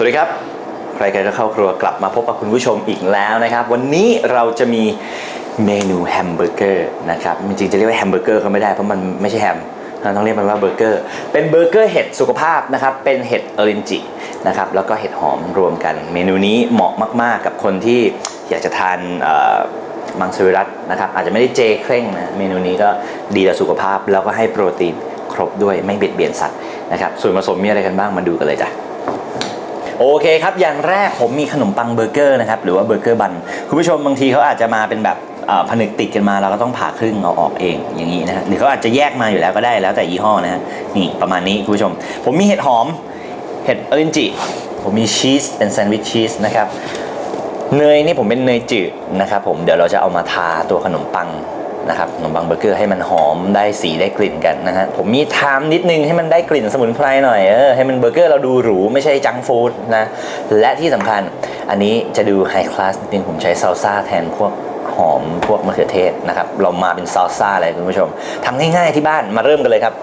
สวัสดีครับใครๆก็เข้าครัวกลับมาพบกับคุณผู้ชมอีกแล้วนะครับ วันนี้เราจะมีเมนูแฮมเบอร์เกอร์นะครับจริงๆจะเรียกว่าแฮมเบอร์เกอร์ก็ไม่ได้เพราะมันไม่ใช่แฮมเราต้องเรียกมันว่าเบอร์เกอร์เป็นเบอร์เกอร์เห็ดสุขภาพนะครับเป็นเห็ดเอรินจินะครับแล้วก็เห็ดหอมรวมกัน เมนูนี้เหมาะมากๆ กับคนที่อยากจะทานมังสวิรัตนะครับอาจจะไม่ได้เจเคร่งนะเมนูนี้ก็ดีต่อสุขภาพแล้วก็ให้โปรตีนครบด้วยไม่เบียดเบียนสัตว์นะครับส่วนผสมมีอะไรกันบ้างมาดูกันเลยจ้ะ โอเคครับ อย่างแรกผมมีขนมปังเบอร์เกอร์นะครับหรือว่าเบอร์เกอร์บันคุณผู้ชมบางทีเขาอาจจะมาเป็นแบบผนึกติดกันมาเราก็ต้องผ่าครึ่งเอาออกเองอย่างนี้นะฮะหรือเขาอาจจะแยกมาอยู่แล้วก็ได้แล้วแต่ยี่ห้อนะฮะนี่ประมาณนี้คุณผู้ชม ผมมีเห็ดหอมเห็ดเอรินจิผมมีชีสเป็นแซนด์วิชชีสนะครับเนยนี่ผมเป็นเนยจืดนะครับผมเดี๋ยวเราจะเอามาทาตัวขนมปัง นะครับขนมปังเบอร์เกอร์ให้มันหอมได้สีได้กลิ่นกันนะฮะผมมีไทม์นิดนึงให้มันได้กลิ่นสมุนไพรหน่อยเออให้มันเบอร์เกอร์เราดูหรูไม่ใช่จังฟู้ดนะและที่สำคัญอันนี้จะดูไฮคลาสนิดนึงผมใช้ซอลซ่าแทนพวกหอมพวกมะเขือเทศนะครับเรามาเป็นซอลซ่าเลยคุณผู้ชมทำง่ายๆที่บ้านมาเริ่มกันเลยครับ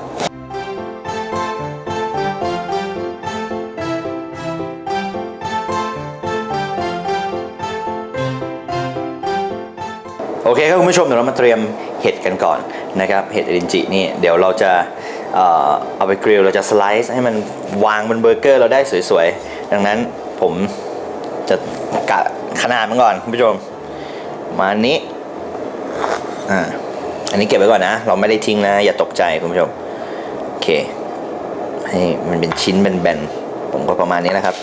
คครับคุณผู้ชมเดี๋ยวเรามาเตรียมเห็ดกันก่อนนะครับเห็ดอรินจินี่เดี๋ยวเราจะเอาไปกริลเราจะสไลซ์ให้มันวางบนเบอร์เกอร์เราได้สวยๆ ดังนั้นผมจะกะขนาดมันก่อนคุณผู้ชม มาอันนี้อ่าอันนี้เก็บไว้ก่อนนะ เราไม่ได้ทิ้งนะ อย่าตกใจคุณผู้ชม โอเค ให้มันเป็นชิ้นแบนๆ ผมก็ประมาณนี้นะครับ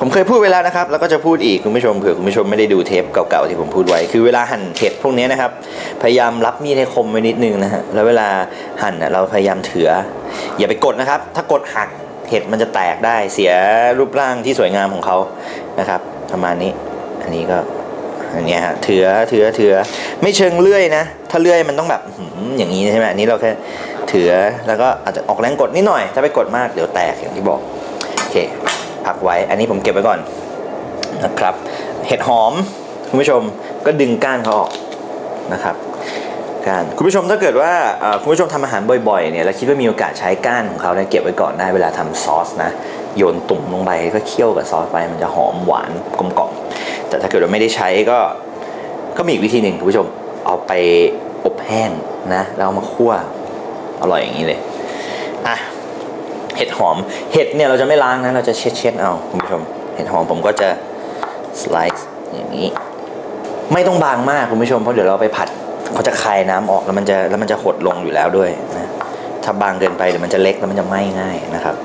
ผมเคยพูดไว้แล้วนะครับ แล้วก็จะพูดอีกคุณผู้ชมเผื่อคุณผู้ชมไม่ได้ดูเทปเก่าๆที่ผมพูดไว้คือเวลาหั่นเห็ดพวกนี้นะครับ พยายามรับมีดให้คมไว้นิดนึงนะฮะแล้วเวลาหั่นเราพยายามเถือ อย่าไปกดนะครับ ถ้ากดหักเห็ดมันจะแตกได้เสียรูปร่างที่สวยงามของเขานะครับ ประมาณนี้ อันนี้ก็อันเนี้ยฮะเถือเถือเถือไม่เชิงเลื่อยนะ ถ้าเลื่อยมันต้องแบบอย่างนี้ใช่ไหมอันนี้เราแค่เถือแล้วก็อาจจะออกแรงกดนิดหน่อย ถ้าไปกดมากเดี๋ยวแตกอย่างที่บอกโอเค พักไว้ อันนี้ผมเก็บไว้ก่อนนะครับ เห็ดหอมคุณผู้ชมก็ดึงก้านเขาออกนะครับก้านคุณผู้ชมถ้าเกิดว่าคุณผู้ชมทำอาหารบ่อยๆเนี่ยแล้วคิดว่ามีโอกาสใช้ก้านของเขาเนี่ยเก็บไว้ก่อนได้เวลาทำซอสนะโยนตุ่มลงไปก็เคี่ยวกับซอสไปมันจะหอมหวานกลมกล่อมแต่ถ้าเกิดว่าไม่ได้ใช้ก็ก็มีอีกวิธีหนึ่งคุณผู้ชมเอาไปอบแห้งนะแล้วเอามาคั่วอร่อยอย่างนี้เลยอะ เห็ดหอม เห็ดเนี่ยเราจะไม่ล้างนะ เราจะเช็ดเช็ดเอาคุณผู้ชม เห็ดหอมผมก็จะสไลซ์อย่างนี้ ไม่ต้องบางมากคุณผู้ชม เพราะเดี๋ยวเราไปผัดเขาจะคายน้ำออกแล้วมันจะแล้วมันจะหดลงอยู่แล้วด้วยนะ ถ้าบางเกินไปเดี๋ยวมันจะเล็กแล้วมันจะไหม้ง่ายนะครับ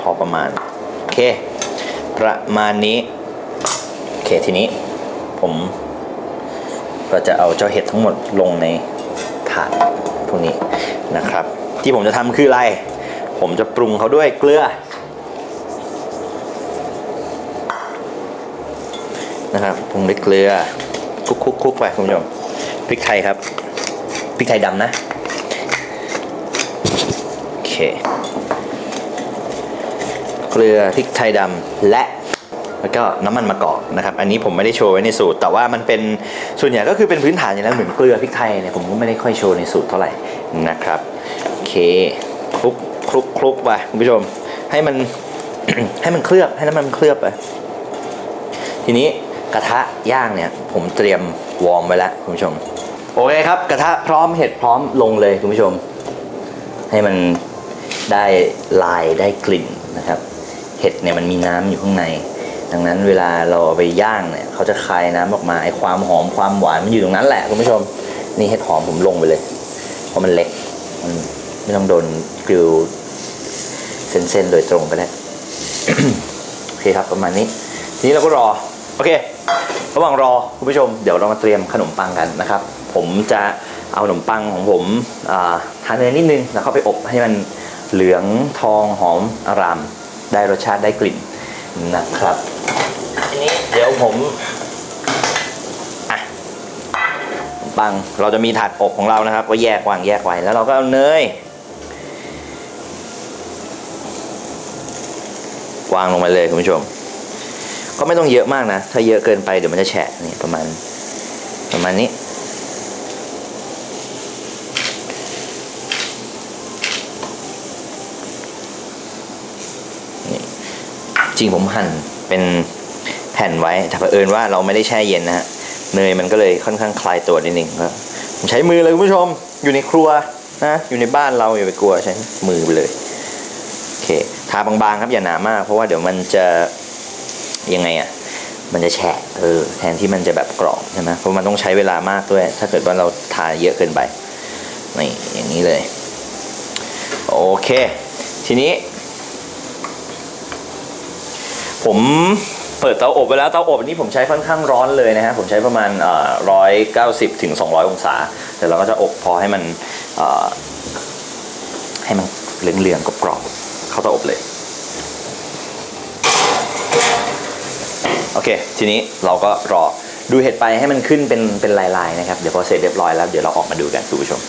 พอประมาณ โอเค ประมาณนี้ โอเคทีนี้ผมก็จะเอาเจ้าเห็ดทั้งหมดลงในถาดพวกนี้นะครับ ที่ผมจะทำคืออะไร ผมจะปรุงเขาด้วยเกลือนะครับปรุงด้วยเกลือคุกคุกคุกไปคุณผู้ชมพริกไทยครับพริกไทยดำนะโอเคเกลือพริกไทยดำและแล้วก็น้ำมันมะกอกนะครับ อันนี้ผมไม่ได้โชว์ไว้ในสูตร แต่ว่ามันเป็นส่วนใหญ่ก็คือเป็นพื้นฐานอยู่แล้วเหมือนเกลือพริกไทยเนี่ยผมก็ไม่ได้ค่อยโชว์ในสูตรเท่าไหร่นะครับ เคคลุกคลุกคลุกไปคุณผู้ชม ให้มันให้มันเคลือบให้น้ำมันเคลือบไปทีนี้กระทะย่างเนี่ย ผมเตรียมวอร์มไว้แล้วคุณผู้ชม โอเคครับ กระทะพร้อมเห็ดพร้อมลงเลยคุณผู้ชม ให้มันได้ลายได้กลิ่นนะครับ เห็ดเนี่ยมันมีน้ำอยู่ข้างใน ดังนั้นเวลาเราเอาไปย่างเนี่ยเขาจะคายน้ำออกมาไอความหอมความหวานมันอยู่ตรงนั้นแหละคุณผู้ชม นี่เห็ดหอมผมลงไปเลย เพราะมันเล็กมัน ไม่ต้องโดนกริลเส้นๆโดยตรงก็ได้โอเคครับประมาณนี้ ทีนี้เราก็รอ โอเค ระหว่างรอคุณผู้ชมเดี๋ยวเรามาเตรียมขนมปังกันนะครับ ผมจะเอาขนมปังของผมทานเนยนิดนึงแล้วเข้าไปอบให้มันเหลืองทองหอมอาราม ได้รสชาติได้กลิ่นนะครับทีนี้เดี๋ยวผมอะขนมปัง เราจะมีถาดอบของเรานะครับ ก็แยกวางแยกไว้แล้วเราก็เอาเนย วางลงมาเลยคุณผู้ชม ก็ไม่ต้องเยอะมากนะ ถ้าเยอะเกินไปเดี๋ยวมันจะแฉะนี่ประมาณ ประมาณนี้ จริงผมหั่นเป็นแผ่นไว้ แต่เผอิญว่าเราไม่ได้แช่เย็นนะฮะ เนยมันก็เลยค่อนข้างคลายตัวนิดนึงครับผมใช้มือเลยคุณผู้ชม อยู่ในครัวนะ อยู่ในบ้านเราอย่าไปกลัวใช้มือไปเลย โอเค ทาบางๆครับอย่าหนามาก เพราะว่าเดี๋ยวมันจะยังไงอะ่ะมันจะแฉะเออแทนที่มันจะแบบกรอบใช่ไหมเพราะมันต้องใช้เวลามากด้วย ถ้าเกิดว่าเราทาเยอะเกินไปนี่อย่างนี้เลยโอเค ทีนี้ ผมเปิดเตาอบไปแล้วเตาอบนี้ผมใช้ค่อนข้างร้อนเลยนะฮะผมใช้ประมาณร้อยเก้าสิบถึงสองร้อยองศาแต่เราก็จะอบพอให้มันเอ่อให้มันเหลืองๆกรอบๆ เข้าเตาอบเลย โอเค ทีนี้เราก็รอดูเห็ดไปให้มันขึ้นเป็นเป็นลายๆนะครับ เดี๋ยวพอเสร็จเรียบร้อยแล้วเดี๋ยวเราออกมาดูกันคุณผู้ชม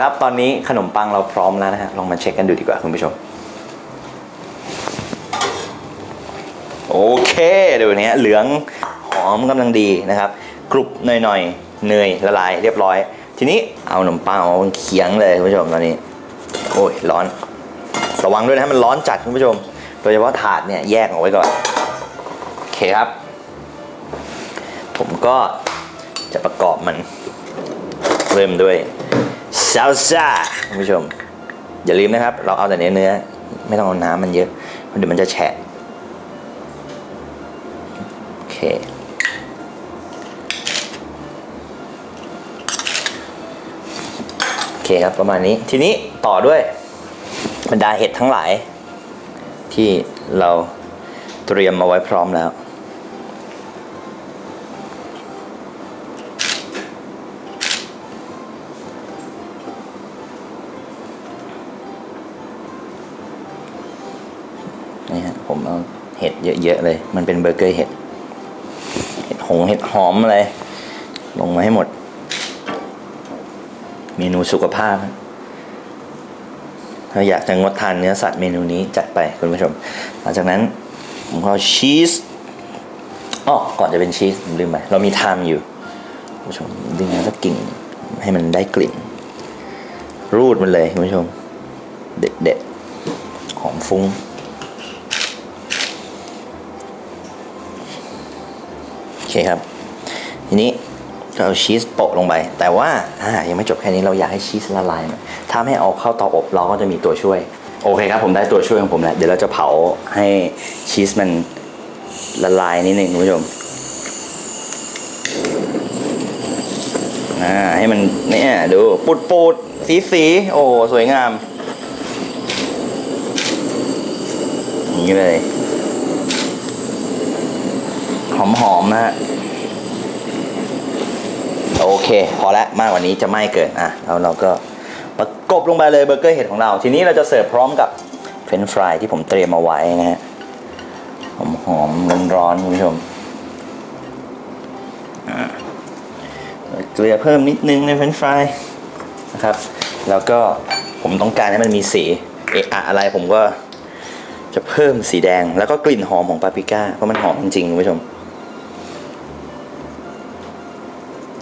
ละครับ ตอนนี้ขนมปังเราพร้อมแล้วนะฮะ ลองมาเช็คกันดูดีกว่าคุณผู้ชม โอเคดูเนี้ยเหลืองหอมกำลังดีนะครับ กรุบหน่อยๆเนยละลายเรียบร้อย ทีนี้เอาขนมปังเอามาเคียงเลยคุณผู้ชมตอนนี้ โอ้ยร้อน ระวังด้วยนะมันร้อนจัดคุณผู้ชม โดยเฉพาะถาดเนี่ยแยกออกไว้ก่อน โอเคครับ ผมก็จะประกอบมันเริ่มด้วย ซาซ่าคุณผู้ชม อย่าลืมนะครับ เราเอาแต่เนื้อเนื้อ ไม่ต้องเอาน้ำมันเยอะเพราะเดี๋ยวมันจะแฉะโอเคโอเคครับประมาณนี้ทีนี้ต่อด้วยบรรดาเห็ดทั้งหลาย ที่เราเตรียมมาไว้พร้อมแล้ว เห็ดเยอะๆเลย มันเป็นเบอร์เกอร์เห็ด เห็ดหงเห็ดหอมอะไร ลงมาให้หมด เมนูสุขภาพ ถ้าอยากจะงดทานเนื้อสัตว์เมนูนี้จัดไปคุณผู้ชม หลังจากนั้นผมเอาชีสอ๋อก่อนจะเป็นชีสผมลืมไปเรามีไทม์อยู่คุณผู้ชมดึงมาสักกิ่งให้มันได้กลิ่น รูดมันเลยคุณผู้ชม เด็ดๆหอมฟุ้ง โอ เคครับ ทีนี้ก็เอาชีสโปะลงไป แต่ว่าอ่ายังไม่จบแค่นี้เราอยากให้ชีสละลายถ้าไม่เอาเข้าเตาอบเราก็จะมีตัวช่วย โอเคครับ ผมได้ตัวช่วยของผมแล้วเดี๋ยวเราจะเผาให้ชีสมันละลายนิดหนึ่งคุณผู้ชมอ่าให้มันเนี่ยดูปุดปูดสีสีโอ้สวยงามอย่างนี้เลย หอมนะฮะโอเค พอละมากกว่านี้จะไม้เกินอะแล้วเราก็ประกบลงไปเลยเบอร์เกอร์เห็ดของเรา ทีนี้เราจะเสิร์ฟพร้อมกับเฟรนช์ฟรายที่ผมเตรียมเอาไว้นะฮะหอมหอมร้อนร้อนๆคุณผู้ชมเกลือเพิ่มนิดนึงในเฟรนช์ฟรายนะครับ แล้วก็ผมต้องการให้มันมีสีเอะอะอะไรผมก็จะเพิ่มสีแดงแล้วก็กลิ่นหอมของปาปริก้าเพราะมันหอมจริงๆคุณผู้ชม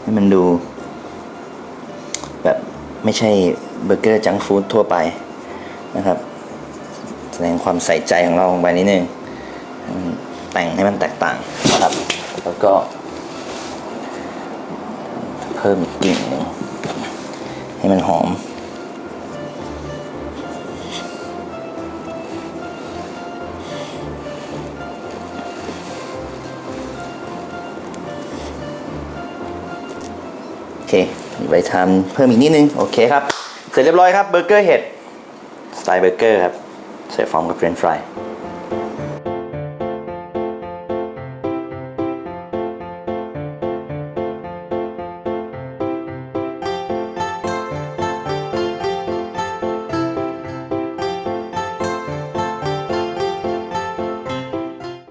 ให้มันดูแบบไม่ใช่เบอร์เกอร์จังฟู้ดทั่วไปนะครับ แสดงความใส่ใจของเราลงไปนิดนึงแต่งให้มันแตกต่างนะครับ แล้วก็ เพิ่มกกลิ่นหนึ่งให้มันหอม เคไปทำเพิ่มอีกนิดนึง โอเคครับ เสร็จเรียบร้อยครับเบอร์เกอร์เห็ดสไตล์เบอร์เกอร์ครับใส่ฟอร์มกับเฟรนช์ฟราย